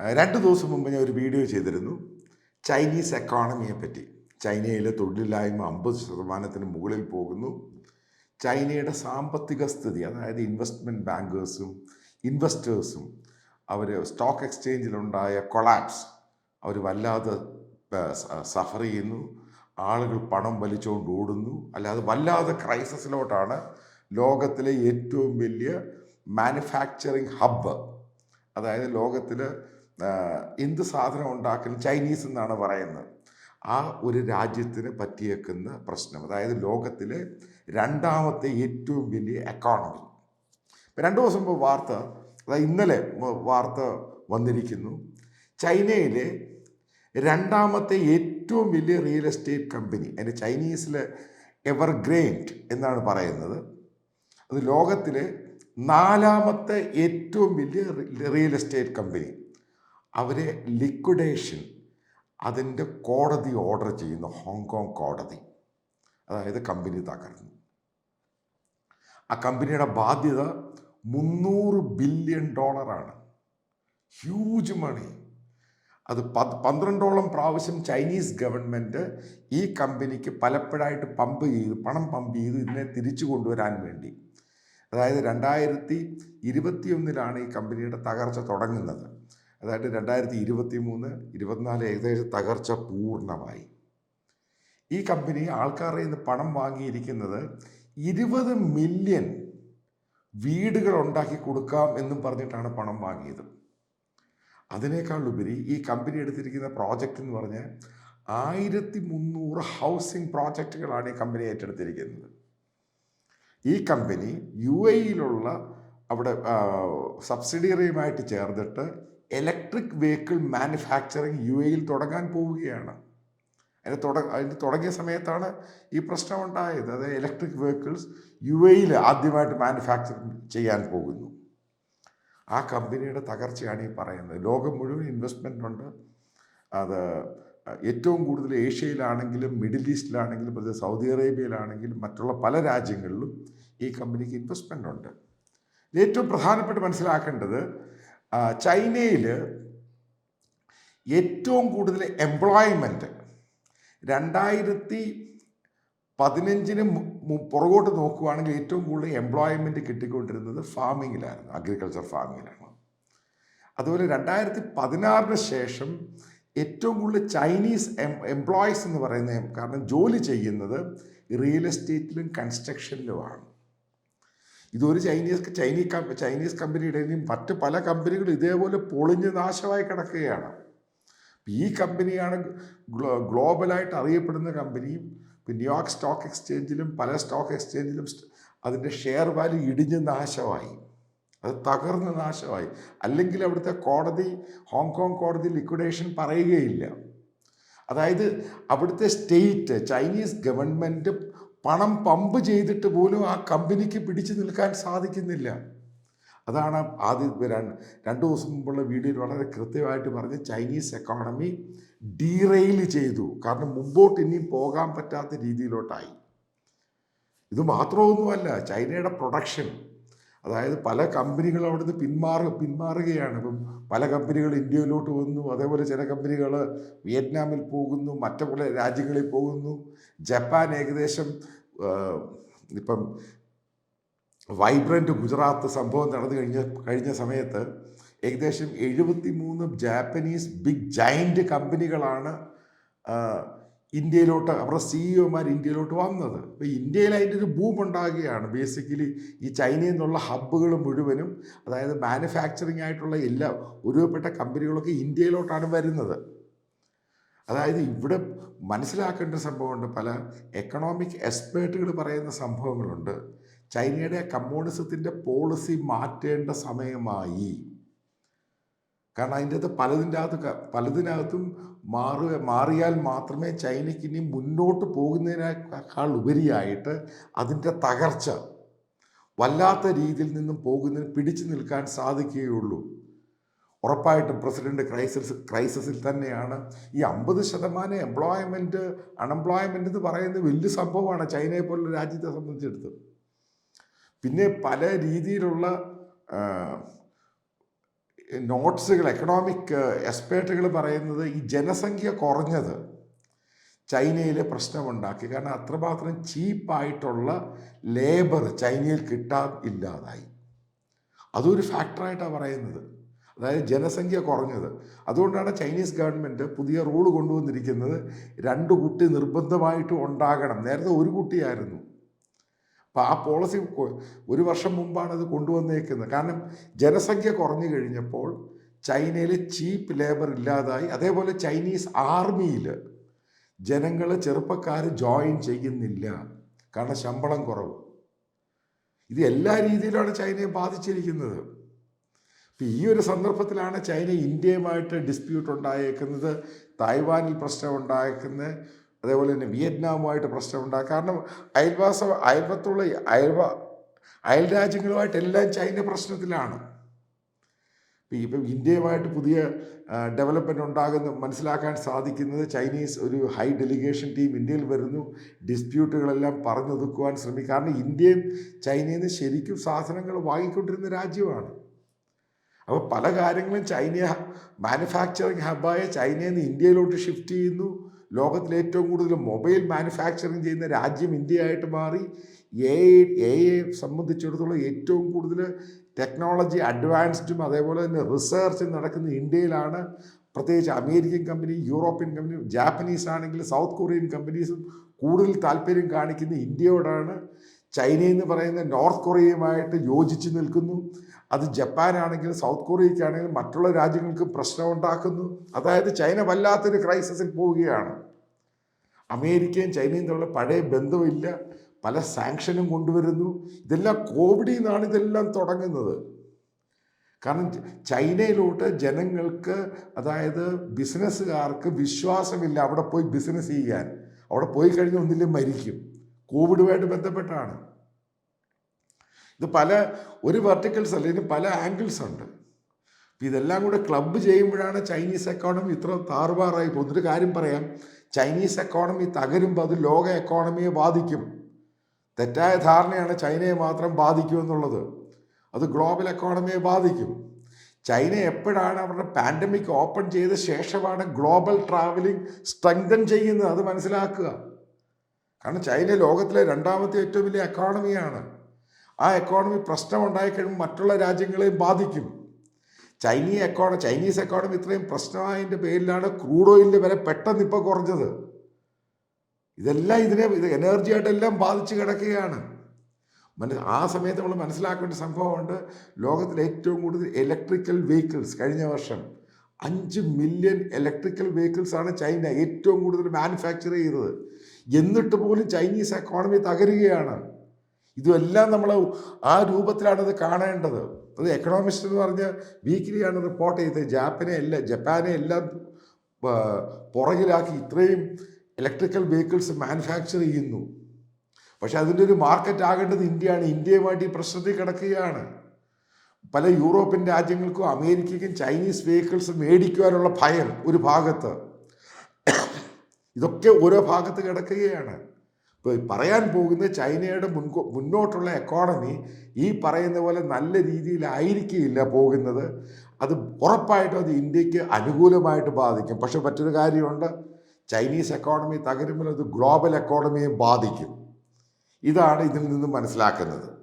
രണ്ട് ദിവസം മുമ്പ് ഞാൻ ഒരു വീഡിയോ ചെയ്തിരുന്നു. ചൈനീസ് എക്കോണമിയെ പറ്റി. ചൈനയിലെ തൊഴിലില്ലായ്മ അമ്പത് ശതമാനത്തിന് മുകളിൽ പോകുന്നു. ചൈനയുടെ സാമ്പത്തിക സ്ഥിതി അതായത് ഇൻവെസ്റ്റ്മെന്റ് ബാങ്കേഴ്സും ഇൻവെസ്റ്റേഴ്സും അവർ സ്റ്റോക്ക് എക്സ്ചേഞ്ചിലുണ്ടായ കൊളാപ്സ് അവർ വല്ലാതെ സഫർ ചെയ്യുന്നു. ആളുകൾ പണം വലിച്ചുകൊണ്ട് ഓടുന്നു. അല്ലാതെ വല്ലാതെ ക്രൈസിസിലോട്ടാണ് ലോകത്തിലെ ഏറ്റവും വലിയ മാനുഫാക്ചറിങ് ഹബ്ബ് അതായത് ലോകത്തിൽ എന്ത് സാധനം ഉണ്ടാക്കലും ചൈനീസ് എന്നാണ് പറയുന്നത്. ആ ഒരു രാജ്യത്തിന് പറ്റിയേക്കുന്ന പ്രശ്നം. അതായത് ലോകത്തിലെ രണ്ടാമത്തെ ഏറ്റവും വലിയ എക്കോണമി ഇപ്പം രണ്ട് ദിവസം മുമ്പ് വാർത്ത അതായത് ഇന്നലെ വാർത്ത വന്നിരിക്കുന്നു. ചൈനയിലെ രണ്ടാമത്തെ ഏറ്റവും വലിയ റിയൽ എസ്റ്റേറ്റ് കമ്പനി അതിന്റെ ചൈനീസിലെ എവർഗ്രെയിൻഡ് എന്നാണ് പറയുന്നത്. അത് ലോകത്തിലെ നാലാമത്തെ ഏറ്റവും വലിയ റിയൽ എസ്റ്റേറ്റ് കമ്പനി അവരെ ലിക്വിഡേഷൻ അതിന്റെ കോടതി ഓർഡർ ചെയ്യുന്നു ഹോങ്കോങ് കോടതി അതായത് കമ്പനി തകർന്നു ആ കമ്പനിയുടെ ബാധ്യത മുന്നൂറ് ബില്യൺ ഡോളറാണ്. Huge money. അത് പത് പന്ത്രണ്ടോളം പ്രാവശ്യം ചൈനീസ് ഗവൺമെന്റ് ഈ കമ്പനിക്ക് പലപ്പോഴായിട്ട് പമ്പ് ചെയ്ത് പണം പമ്പ് ചെയ്ത് ഇതിനെ തിരിച്ചു കൊണ്ടുവരാൻ വേണ്ടി. അതായത് രണ്ടായിരത്തി ഇരുപത്തിയൊന്നിലാണ് ഈ കമ്പനിയുടെ തകർച്ച തുടങ്ങുന്നത്. അതായത് രണ്ടായിരത്തി ഇരുപത്തി മൂന്ന് ഇരുപത്തിനാല് ഏകദേശം തകർച്ച പൂർണമായി. ഈ കമ്പനി ആൾക്കാരുടെ നിന്ന് പണം വാങ്ങിയിരിക്കുന്നത് ഇരുപത് മില്യൺ വീടുകൾ ഉണ്ടാക്കി കൊടുക്കാം എന്നും പറഞ്ഞിട്ടാണ് പണം വാങ്ങിയത്. അതിനേക്കാൾ ഉപരി ഈ കമ്പനി എടുത്തിരിക്കുന്ന പ്രോജക്റ്റ് എന്ന് പറഞ്ഞാൽ ആയിരത്തി മുന്നൂറ് ഹൗസിംഗ് പ്രോജക്റ്റുകളാണ് ഈ കമ്പനി ഏറ്റെടുത്തിരിക്കുന്നത്. ഈ കമ്പനി യു എയിലുള്ള അവിടെ സബ്സിഡിയറിയുമായിട്ട് ചേർന്നിട്ട് ഇലക്ട്രിക് വെഹിക്കിൾ മാനുഫാക്ചറിങ് യു എയിൽ തുടങ്ങാൻ പോവുകയാണ്. അതിന് തുട അതിന് തുടങ്ങിയ സമയത്താണ് ഈ പ്രശ്നം ഉണ്ടായത് അതായത് ഇലക്ട്രിക് വെഹിക്കിൾസ് യു എയിൽ ആദ്യമായിട്ട് മാനുഫാക്ചർ ചെയ്യാൻ പോകുന്നു. ആ കമ്പനിയുടെ തകർച്ചയാണ് ഈ പറയുന്നത്. ലോകം മുഴുവൻ ഇൻവെസ്റ്റ്മെന്റ് ഉണ്ട്. അത് ഏറ്റവും കൂടുതൽ ഏഷ്യയിലാണെങ്കിലും മിഡിൽ ഈസ്റ്റിലാണെങ്കിലും അത് സൗദി അറേബ്യയിലാണെങ്കിലും മറ്റുള്ള പല രാജ്യങ്ങളിലും ഈ കമ്പനിക്ക് ഇൻവെസ്റ്റ്മെന്റ് ഉണ്ട്. ഏറ്റവും പ്രധാനപ്പെട്ട് മനസ്സിലാക്കേണ്ടത് ചൈനയിൽ ഏറ്റവും കൂടുതൽ എംപ്ലോയ്മെന്റ് രണ്ടായിരത്തി പതിനഞ്ചിന് പുറകോട്ട് നോക്കുകയാണെങ്കിൽ ഏറ്റവും കൂടുതൽ എംപ്ലോയ്മെന്റ് കിട്ടിക്കൊണ്ടിരുന്നത് ഫാമിങ്ങിലായിരുന്നു അഗ്രികൾച്ചർ ഫാമിങ്ങിലാണ് അതുപോലെ രണ്ടായിരത്തി പതിനാറിന് ശേഷം ഏറ്റവും കൂടുതൽ ചൈനീസ് എം എംപ്ലോയീസ് എന്ന് പറയുന്ന കാരണം ജോലി ചെയ്യുന്നത് റിയൽ എസ്റ്റേറ്റിലും കൺസ്ട്രക്ഷനിലുമാണ് ഇതൊരു ചൈനീസ് ചൈനീസ് ചൈനീസ് കമ്പനിയുടെയും മറ്റ് പല കമ്പനികളും ഇതേപോലെ പൊളിഞ്ഞ് നാശമായി കിടക്കുകയാണ്. ഈ കമ്പനിയാണ് ഗ്ലോ ഗ്ലോബലായിട്ട് അറിയപ്പെടുന്ന കമ്പനിയും ഇപ്പം ന്യൂയോർക്ക് സ്റ്റോക്ക് എക്സ്ചേഞ്ചിലും പല സ്റ്റോക്ക് എക്സ്ചേഞ്ചിലും അതിന്റെ ഷെയർ വാല്യൂ ഇടിഞ്ഞ് നാശമായി. അത് തകർന്ന് നാശമായി. അല്ലെങ്കിൽ അവിടുത്തെ കോടതി ഹോങ്കോങ് കോടതി ലിക്വിഡേഷൻ പറയുകയില്ല. അതായത് അവിടുത്തെ സ്റ്റേറ്റ് ചൈനീസ് ഗവൺമെന്റ് പണം പമ്പ് ചെയ്തിട്ട് പോലും ആ കമ്പനിക്ക് പിടിച്ചു നിൽക്കാൻ സാധിക്കുന്നില്ല. അതാണ് ആദ്യം രണ്ട് ദിവസം മുമ്പുള്ള വീഡിയോയിൽ വളരെ കൃത്യമായിട്ട് പറഞ്ഞ് ചൈനീസ് എക്കോണമി ഡീറെയിൽ ചെയ്തു. കാരണം മുമ്പോട്ട് ഇനിയും പോകാൻ പറ്റാത്ത രീതിയിലോട്ടായി. ഇത് മാത്രമൊന്നുമല്ല ചൈനയുടെ പ്രൊഡക്ഷൻ അതായത് പല കമ്പനികൾ അവിടുന്ന് പിന്മാറ പിന്മാറുകയാണ്. ഇപ്പം പല കമ്പനികൾ ഇന്ത്യയിലോട്ട് വന്നു അതേപോലെ ചില കമ്പനികൾ വിയറ്റ്നാമിൽ പോകുന്നു മറ്റു പല രാജ്യങ്ങളിൽ പോകുന്നു. ജപ്പാൻ ഏകദേശം ഇപ്പം വൈബ്രന്റ് ഗുജറാത്ത് സംഭവം നടന്നു കഴിഞ്ഞ കഴിഞ്ഞ സമയത്ത് ഏകദേശം എഴുപത്തി മൂന്ന് ജാപ്പനീസ് ബിഗ് ജയന്റ് കമ്പനികളാണ് ഇന്ത്യയിലോട്ട് അവരുടെ സിഇഒമാർ ഇന്ത്യയിലോട്ട് വന്നത്. അപ്പോൾ ഇന്ത്യയിൽ അതിന്റെ ഒരു ബൂം ഉണ്ടാകുകയാണ്. ബേസിക്കലി ഈ ചൈനയിൽ നിന്നുള്ള ഹബ്ബുകൾ മുഴുവനും അതായത് മാനുഫാക്ചറിങ് ആയിട്ടുള്ള എല്ലാ ഒരുപെട്ട കമ്പനികളൊക്കെ ഇന്ത്യയിലോട്ടാണ് വരുന്നത്. അതായത് ഇവിടെ മനസ്സിലാക്കേണ്ട സംഭവമുണ്ട്. പല എക്കണോമിക് എക്സ്പേർട്ടുകൾ പറയുന്ന സംഭവങ്ങളുണ്ട്. ചൈനയുടെ കമ്മ്യൂണിസത്തിന്റെ പോളിസി മാറ്റേണ്ട സമയമായി. കാരണം അതിന്റെ അകത്ത് പലതിന്റെ അകത്ത് പലതിനകത്തും മാറുക മാറിയാൽ മാത്രമേ ചൈനയ്ക്ക് ഇനി മുന്നോട്ട് പോകുന്നതിനേക്കാൾ ഉപരിയായിട്ട് അതിന്റെ തകർച്ച വല്ലാത്ത രീതിയിൽ നിന്നും പോകുന്നതിന് പിടിച്ചു നിൽക്കാൻ സാധിക്കുകയുള്ളൂ. ഉറപ്പായിട്ടും പ്രസിഡന്റ് ക്രൈസിസ് ക്രൈസിസിൽ തന്നെയാണ്. ഈ അമ്പത് ശതമാനം എംപ്ലോയ്മെന്റ് അൺഎംപ്ലോയ്മെന്റ് എന്ന് പറയുന്നത് വലിയ സംഭവമാണ് ചൈനയെ പോലുള്ള രാജ്യത്തെ നോട്ട്സുകൾ എക്കണോമിക് എക്സ്പേർട്ടുകൾ പറയുന്നത് ഈ ജനസംഖ്യ കുറഞ്ഞത് ചൈനയിൽ പ്രശ്നമുണ്ടാക്കി. കാരണം അത്രമാത്രം ചീപ്പായിട്ടുള്ള ലേബർ ചൈനയിൽ കിട്ടാൻ ഇല്ലാതായി. അതൊരു ഫാക്ടറായിട്ടാണ് പറയുന്നത്. അതായത് ജനസംഖ്യ കുറഞ്ഞത്. അതുകൊണ്ടാണ് ചൈനീസ് ഗവൺമെന്റ് പുതിയ റൂൾ കൊണ്ടുവന്നിരിക്കുന്നത്. രണ്ട് കുട്ടി നിർബന്ധമായിട്ടും ഉണ്ടാകണം. നേരത്തെ ഒരു കുട്ടിയായിരുന്നു. അപ്പോൾ ആ പോളിസി ഒരു വർഷം മുമ്പാണ് അത് കൊണ്ടുവന്നേക്കുന്നത്. കാരണം ജനസംഖ്യ കുറഞ്ഞു കഴിഞ്ഞപ്പോൾ ചൈനയിൽ ചീപ്പ് ലേബർ ഇല്ലാതായി. അതേപോലെ ചൈനീസ് ആർമിയിൽ ജനങ്ങൾ ചെറുപ്പക്കാർ ജോയിൻ ചെയ്യുന്നില്ല. കാരണം ശമ്പളം കുറവ്. ഇത് എല്ലാ രീതിയിലാണ് ചൈനയെ ബാധിച്ചിരിക്കുന്നത്. ഇപ്പം ഈ ഒരു സന്ദർഭത്തിലാണ് ചൈന ഇന്ത്യയുമായിട്ട് ഡിസ്പ്യൂട്ട് ഉണ്ടായേക്കുന്നത്. തായ്വാനിൽ പ്രശ്നം ഉണ്ടായേക്കുന്നത്. അതേപോലെ തന്നെ വിയറ്റ്നാമുമായിട്ട് പ്രശ്നമുണ്ടാകും കാരണം അയൽവാസ അയൽവത്തുള്ള അയൽവ അയൽ രാജ്യങ്ങളുമായിട്ടെല്ലാം ചൈന പ്രശ്നത്തിലാണ്. ഇപ്പം ഇന്ത്യയുമായിട്ട് പുതിയ ഡെവലപ്മെന്റ് ഉണ്ടാകുന്ന മനസ്സിലാക്കാൻ സാധിക്കുന്നത് ചൈനീസ് ഒരു ഹൈ ഡെലിഗേഷൻ ടീം ഇന്ത്യയിൽ വരുന്നു. ഡിസ്പ്യൂട്ടുകളെല്ലാം പറഞ്ഞൊതുക്കുവാൻ ശ്രമിക്കും കാരണം ഇന്ത്യയും ചൈനയിൽ നിന്ന് ശരിക്കും സാധനങ്ങൾ വാങ്ങിക്കൊണ്ടിരുന്ന രാജ്യമാണ്. അപ്പോൾ പല കാര്യങ്ങളും ചൈന മാനുഫാക്ചറിങ് ഹബ്ബായ ചൈനയിൽ നിന്ന് ഇന്ത്യയിലോട്ട് ഷിഫ്റ്റ് ചെയ്യുന്നു. ലോകത്തിലെ ഏറ്റവും കൂടുതൽ മൊബൈൽ മാനുഫാക്ചറിങ് ചെയ്യുന്ന രാജ്യം ഇന്ത്യയായിട്ട് മാറി എ എ സംബന്ധിച്ചിടത്തോളം ഏറ്റവും കൂടുതൽ ടെക്നോളജി അഡ്വാൻസ്ഡും അതേപോലെ തന്നെ റിസർച്ച് നടക്കുന്ന ഇന്ത്യയിലാണ്. പ്രത്യേകിച്ച് American company European company Japanese ആണെങ്കിൽ സൗത്ത് കൊറിയൻ കമ്പനീസും കൂടുതൽ താല്പര്യം കാണിക്കുന്ന ഇന്ത്യയോടാണ്. ചൈന എന്ന് പറയുന്ന നോർത്ത് കൊറിയയുമായിട്ട് യോജിച്ച് നിൽക്കുന്നു. അത് ജപ്പാനാണെങ്കിലും സൗത്ത് കൊറിയയ്ക്കാണെങ്കിലും മറ്റുള്ള രാജ്യങ്ങൾക്ക് പ്രശ്നമുണ്ടാക്കുന്നു. അതായത് ചൈന വല്ലാത്തൊരു ക്രൈസിസിൽ പോവുകയാണ്. അമേരിക്കയും ചൈനയും തമ്മിലുള്ള പഴയ ബന്ധമില്ല പല സാങ്ഷനും കൊണ്ടുവരുന്നു. ഇതെല്ലാം കോവിഡിൽ നിന്നാണ് ഇതെല്ലാം തുടങ്ങുന്നത്. കാരണം ചൈനയിലോട്ട് ജനങ്ങൾക്ക് അതായത് ബിസിനസ്സുകാർക്ക് വിശ്വാസമില്ല അവിടെ പോയി ബിസിനസ് ചെയ്യാൻ. അവിടെ പോയി കഴിഞ്ഞാൽ ഒന്നിലും മരിക്കും. കോവിഡുമായിട്ട് ബന്ധപ്പെട്ടാണ്. ഇത് പല ഒരു വെർട്ടിക്കൽസ് അല്ല ഇതിന് പല ആംഗിൾസ് ഉണ്ട്. ഇതെല്ലാം കൂടെ ക്ലബ്ബ് ചെയ്യുമ്പോഴാണ് ചൈനീസ് എക്കോണമി ഇത്ര താറുമാറായി പോകുന്നത്. ഒരു കാര്യം പറയാം ചൈനീസ് എക്കോണമി തകരുമ്പോൾ അത് ലോക എക്കോണമിയെ ബാധിക്കും. തെറ്റായ ധാരണയാണ് ചൈനയെ മാത്രം ബാധിക്കുമെന്നുള്ളത് അത് ഗ്ലോബൽ എക്കോണമിയെ ബാധിക്കും. ചൈന എപ്പോഴാണ് അവരുടെ പാൻഡമിക് ഓപ്പൺ ചെയ്ത ശേഷമാണ് ഗ്ലോബൽ ട്രാവലിംഗ് സ്ട്രെങ്തൻ ചെയ്യുന്നത്? അത് മനസ്സിലാക്കുക. കാരണം ചൈന ലോകത്തിലെ രണ്ടാമത്തെ ഏറ്റവും വലിയ എക്കോണമിയാണ് ആ എക്കോണമി പ്രശ്നം ഉണ്ടായിക്കഴിയുമ്പോൾ മറ്റുള്ള രാജ്യങ്ങളെയും ബാധിക്കും. ചൈനീ എക്കോണ ചൈനീസ് എക്കോണമി ഇത്രയും പ്രശ്നമായതിന്റെ പേരിലാണ് ക്രൂഡ് ഓയിലിന്റെ വില പെട്ടെന്ന് ഇപ്പോൾ കുറഞ്ഞത്. ഇതെല്ലാം ഇതിനെ ഇത് എനർജി ആയിട്ടെല്ലാം ബാധിച്ച് കിടക്കുകയാണ്. മന ആ സമയത്ത് നമ്മൾ മനസ്സിലാക്കേണ്ട സംഭവമുണ്ട്. ലോകത്തിലെ ഏറ്റവും കൂടുതൽ ഇലക്ട്രിക്കൽ വെഹിക്കിൾസ് കഴിഞ്ഞ വർഷം അഞ്ച് മില്യൺ ഇലക്ട്രിക്കൽ വെഹിക്കിൾസാണ് ചൈന ഏറ്റവും കൂടുതൽ മാനുഫാക്ചർ ചെയ്തത്. എന്നിട്ട് പോലും ചൈനീസ് എക്കോണമി തകരുകയാണ്. ഇതെല്ലാം നമ്മൾ ആ രൂപത്തിലാണ് അത് കാണേണ്ടത്. അത് എക്കണോമിസ്റ്റ് എന്ന് പറഞ്ഞ വീക്കിലിയാണ് റിപ്പോർട്ട് ചെയ്തത്. ജാപ്പനെ എല്ലാം ജപ്പാനെ എല്ലാം പുറകിലാക്കി ഇത്രയും ഇലക്ട്രിക്കൽ വെഹിക്കിൾസ് മാനുഫാക്ചർ ചെയ്യുന്നു. പക്ഷെ അതിന്റെ ഒരു മാർക്കറ്റ് ആകേണ്ടത് ഇന്ത്യയാണ്. ഇന്ത്യയുമായിട്ട് ഈ പ്രശ്നത്തിൽ കിടക്കുകയാണ്. പല യൂറോപ്യൻ രാജ്യങ്ങൾക്കും അമേരിക്കയ്ക്കും ചൈനീസ് വെഹിക്കിൾസ് മേടിക്കുവാനുള്ള ഭയം ഒരു ഭാഗത്ത്. ഇതൊക്കെ ഓരോ ഭാഗത്ത് കിടക്കുകയാണ്. ഇപ്പോൾ പറയാൻ പോകുന്ന ചൈനയുടെ മുൻകോ മുന്നോട്ടുള്ള എക്കോണമി ഈ പറയുന്ന പോലെ നല്ല രീതിയിലായിരിക്കില്ല പോകുന്നത്. അത് ഉറപ്പായിട്ടും അത് ഇന്ത്യയ്ക്ക് അനുകൂലമായിട്ട് ബാധിക്കും. പക്ഷെ മറ്റൊരു കാര്യമുണ്ട്. ചൈനീസ് എക്കോണമി തകരുമ്പോൾ അത് ഗ്ലോബൽ എക്കോണമിയെ ബാധിക്കും. ഇതാണ് ഇതിൽ നിന്ന് മനസ്സിലാക്കുന്നത്.